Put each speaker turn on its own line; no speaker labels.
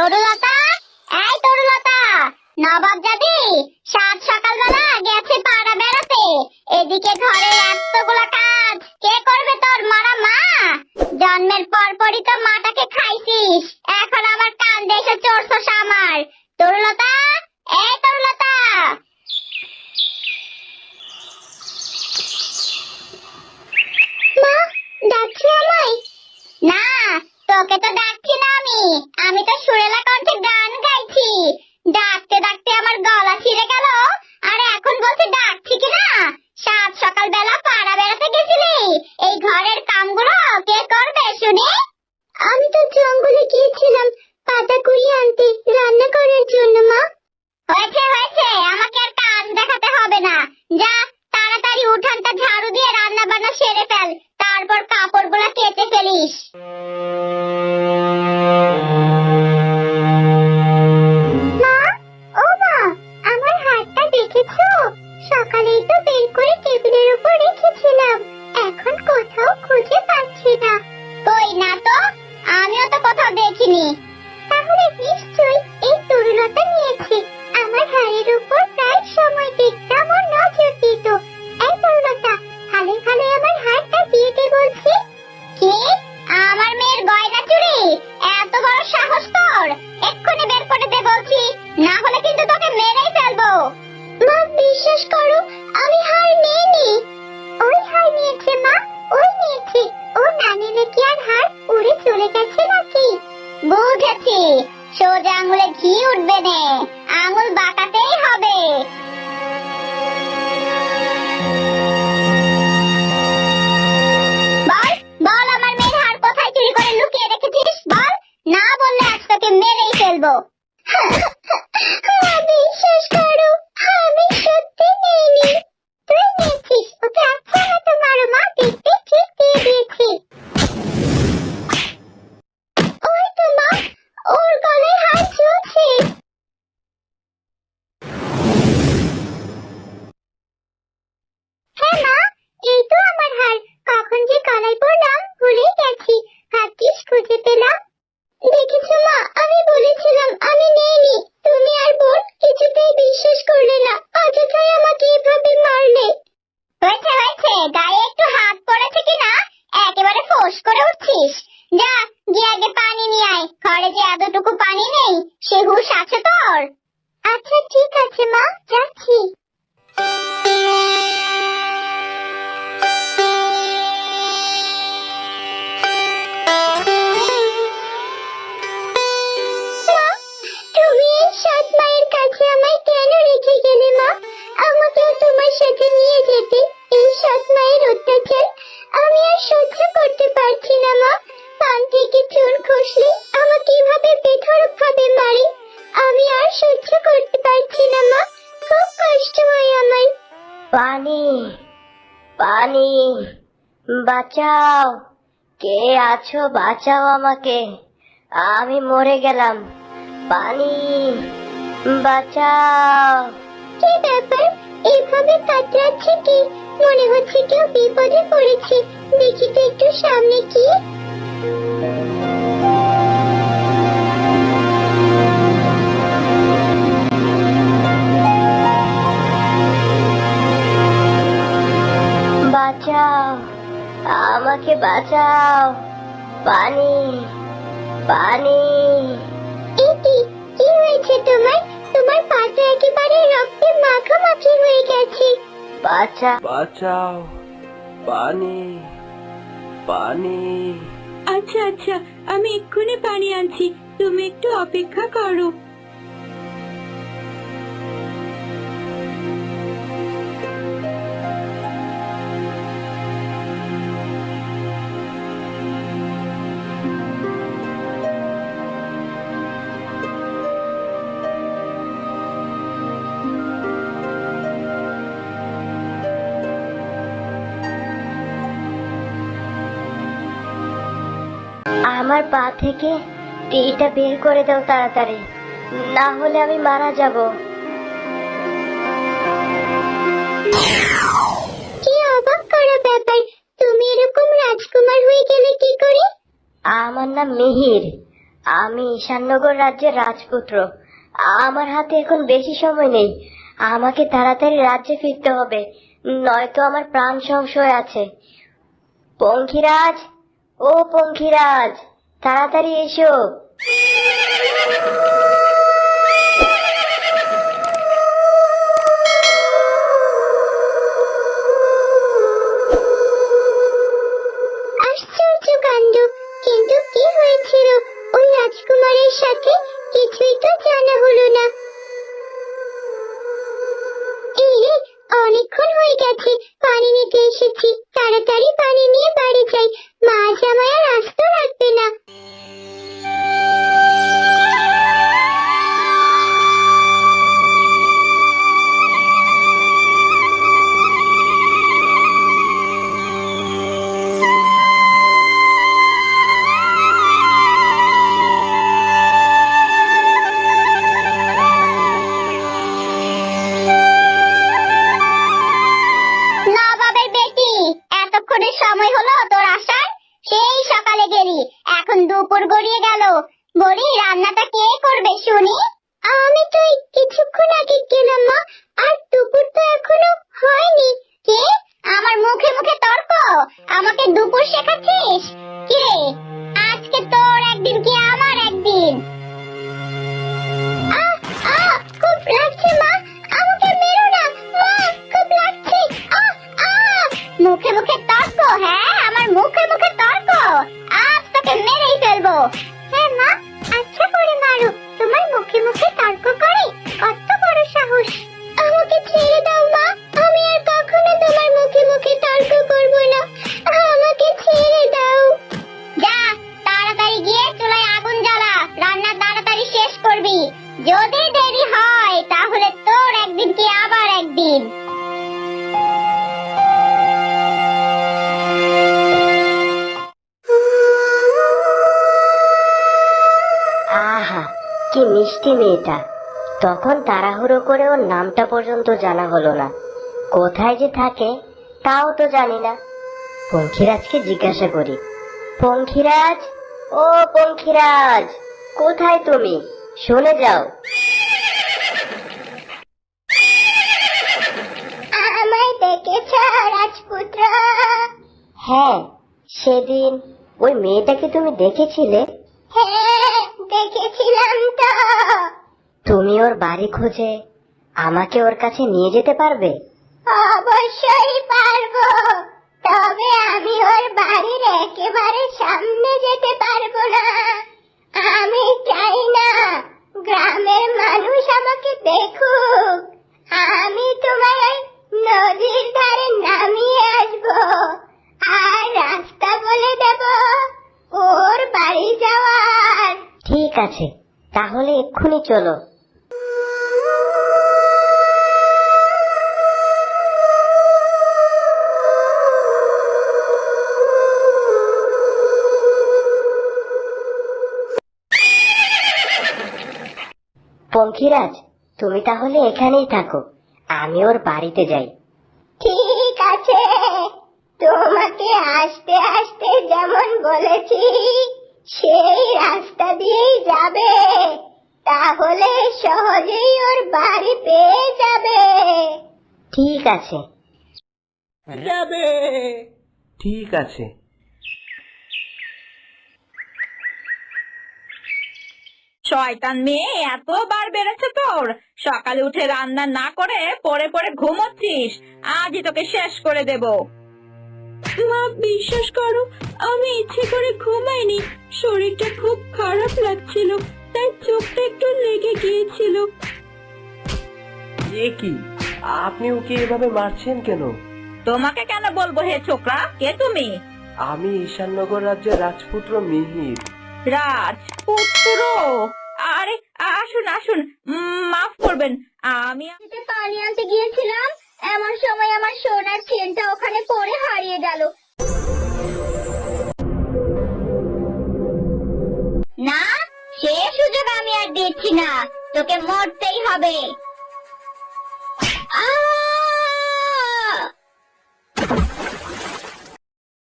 তরুলতা? এই তরুলতা, নবাব জাদি, সাত সকালবেলা গেছে পাড়া বেড়াতে। এদিকে ঘরে এতগুলা কাজ, কে করবে তোর মরা মা? জন্মের পর পরই তো মাটাকে খাইছিস, এখন আমার কান দেশে চড়ছস আমার। তরুলতা, এই তরুলতা। মা, ডাকছি আমায়? না, তোকে তো ডাকছি না আমি তো সুরেলা কণ্ঠে গান গাইছি। ডাকতে ডাকতে আমার গলা ছিঁড়ে গেল। আর এখন বলছি ডাকছি কি না? সাত সকাল বেলা পাড়া বেড়াতে গেছিলি? এই ঘরের কামগুলো কে করবে শুনি? আমি তো জঙ্গলে গিয়েছিলাম পাতা কুড়িয়ে আনতে রান্না করার জন্য মা। হয়েছে হয়েছে। আমাকে আর কাজ দেখাতে হবে না। যা তাড়াতাড়ি উঠানটা ঝাড়ু দিয়ে রান্না বান্না সেরে না তো? আমিও তো কোথাও দেখিনি। তাহলে নিশ্চয়ই এই তরুণতা নিয়েছে। আমার হাড়ের উপর প্রায় সময় দেখতাম ও নজর দিত। এই তরুণতা ভালো ভালো আমার হাড়টা দিয়ে দে বলছি। কি? আমার মেয়ের গয়না চুরি? এত বড় সাহস তোর? এক্ষুনি বের করে দে বলছি। না হলে কিন্তু তোকে মেরেই ফেলব। মা, বিশ্বাস করো সোজা আঙুলে ঘি উঠবে নে। পানি নেই, সে হুশ আছে তোর। আচ্ছা ঠিক আছে, মা, যাচ্ছি। তুমি সৎ মায়ের কাছে আমায় কেন রেখে পানি।
বাঁচাও। কে আছো বাঁচাও আমাকে। আমি মরে গেলাম। পানি। বাঁচাও।
কি ব্যাপার? এভাবে কাতরাচ্ছে কি? মনে হচ্ছে কেউ বিপদে পড়েছে। দেখি তো একটু সামনে কি?
বাঁচা।
বাঁচাও। পানি। পানি।
আচ্ছা আচ্ছা আমি এক্ষুনি পানি আনছি। তুমি একটু অপেক্ষা করো।
আমার পা থেকে টিটা বের করে দাও তাড়াতাড়ি। না হলে আমি মারা যাব।
কি অবাক করা ব্যাপার। তুমি এরকম রাজকুমার হয়ে গেলে কি করে?
আমার নাম মিহির। আমি ঈশাননগর রাজ্যের রাজপুত্র। আমার হাতে এখন বেশি সময় নেই। আমাকে তাড়াতাড়ি রাজ্যে ফিরতে হবে। নয়তো আমার প্রাণ সংশয় আছে। পঙ্খিরাজ ও পঙ্খিরাজ, তাড়াতাড়ি এসো।
আশ্চর্য কাণ্ড, কিন্তু কি হয়েছিল ওই রাজকুমারের সাথে কিছুই তো জানা হলো না। এই অনেকক্ষণ হয়ে গেছে, পানি নিতে এসেছি, তাড়াতাড়ি পানি নিয়ে এখন দুপুর গড়িয়ে গেল। বলি রান্নাটা কে করবে শুনি? আমি তো কিছুক্ষণ আগে গেলাম, মা। আর দুপুর তো এখনও হয়নি। কে? আমার মুখে মুখে তর্ক। আমাকে দুপুর শেখাচ্ছিস? কে? আজকে তোর একদিন কি আমার
মিষ্টি মেয়েটা। তখন তাড়াহুড়ো করে ওর নামটা পর্যন্ত জানা হলো না। কোথায় যে থাকে তাও তো জানি না। পঙ্খিরাজকে জিজ্ঞাসা করি পঙ্খিরাজ? ও পঙ্খিরাজ কোথায় তুমি? শুনে যাও।
আমায় দেখেছ রাজপুত্র?
হ্যাঁ সেদিন ওই মেয়েটাকে তুমি দেখেছিলে?
হ্যাঁ
তুমি ওর বাড়ি খুঁজে আমাকে ওর কাছে নিয়ে যেতে পারবে?
অবশ্যই পারব। তবে আমি ওর বাড়ির একেবারে সামনে যেতে পারব না। আমি চাই না গ্রামের মানুষ আমাকে দেখুক। আমি তোমায় নদীর ধারে নামিয়ে আসব আর রাস্তা বলে দেব ওর বাড়ি যাওয়ার।
ঠিক আছে তাহলে এক্ষুনি চলো। পঙ্খিরাজ তুমি তাহলে এখানেই থাকো। আমি ওর বাড়িতে যাই।
ঠিক আছে। তোমাকে আসতে আসতে যেমন বলেছি সেই রাস্তা দিয়েই যাবে। তাহলে সহজেই ওর বাড়ি পেয়ে যাবে।
ঠিক আছে।
যাবে। ঠিক আছে।
শয়তান মেয়ে এতবার বেড়েছে তোর। সকালে উঠে রান্না না করে পরে পরে ঘুমোচ্ছিস। আজই তোকে শেষ করে দেব। মা বিশ্বাস করো আমি ইচ্ছে করে ঘুমাইনি। শরীরটা খুব খারাপ লাগছিল তাই চোখটা একটু লেগে গিয়েছিল।
এ কি? আপনি ওকে এভাবে মারছেন কেন?
তোমাকে কেন বলব হে ছোকরা? কে তুমি?
আমি ঈশাননগর রাজ্যের রাজপুত্র মিহির।
রাজ পুত্র আরে আসুন আসুন। মাফ করবেন। আমি
পানি আনতে গিয়েছিলাম। এমন সময় আমার সোনার চেনটা ওখানে পড়ে হারিয়ে গেল। না, সে সুযোগ আমি আর দিচ্ছি না। তোকে মরতেই হবে।